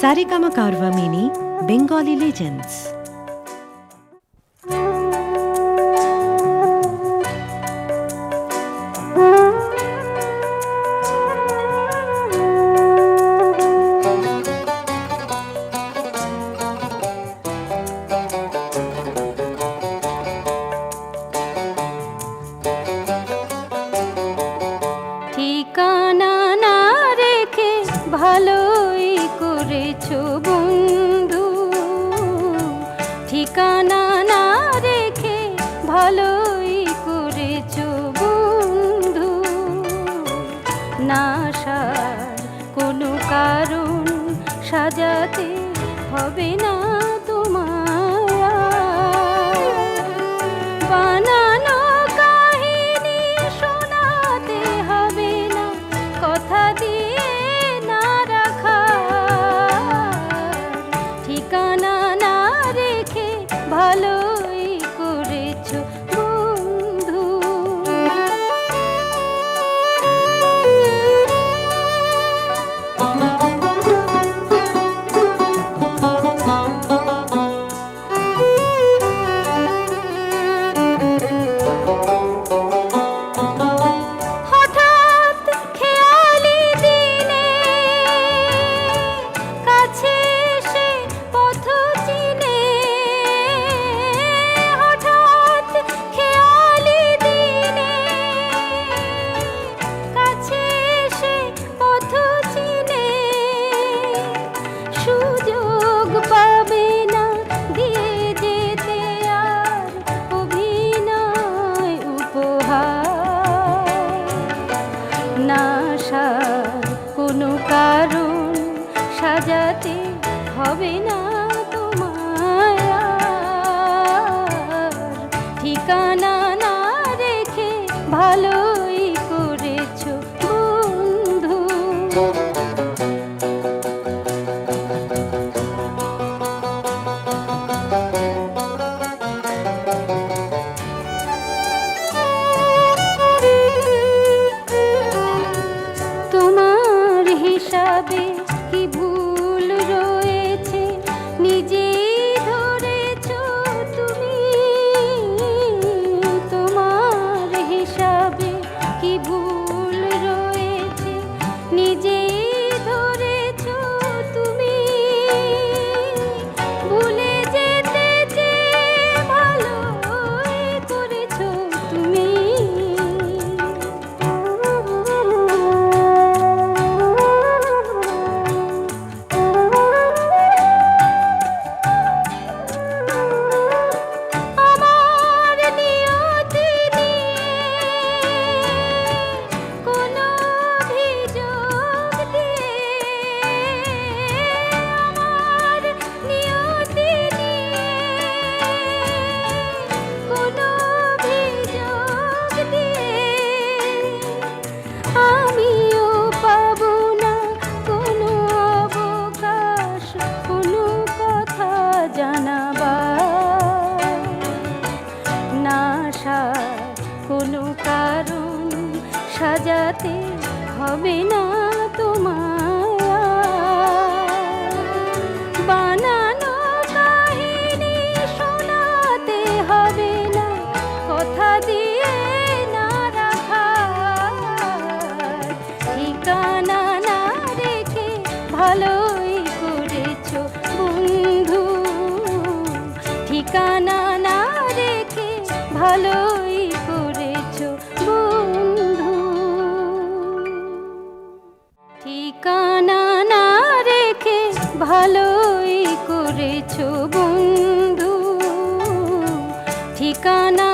सारेगामा कारवा mini Bengali legends ঠিকানা না রেখে করেছ বন্ধু? ঠিকানা না রেখে ভালোই করেছ বন্ধু। না সার কোনো কারণ সাজাতে হবে না। Calvina. হবে না তোমার বানানো শোনাতে হবে না কথা দিয়ে না ঠিকানা রেখে ভালো করেছ বন্ধু? ঠিকানা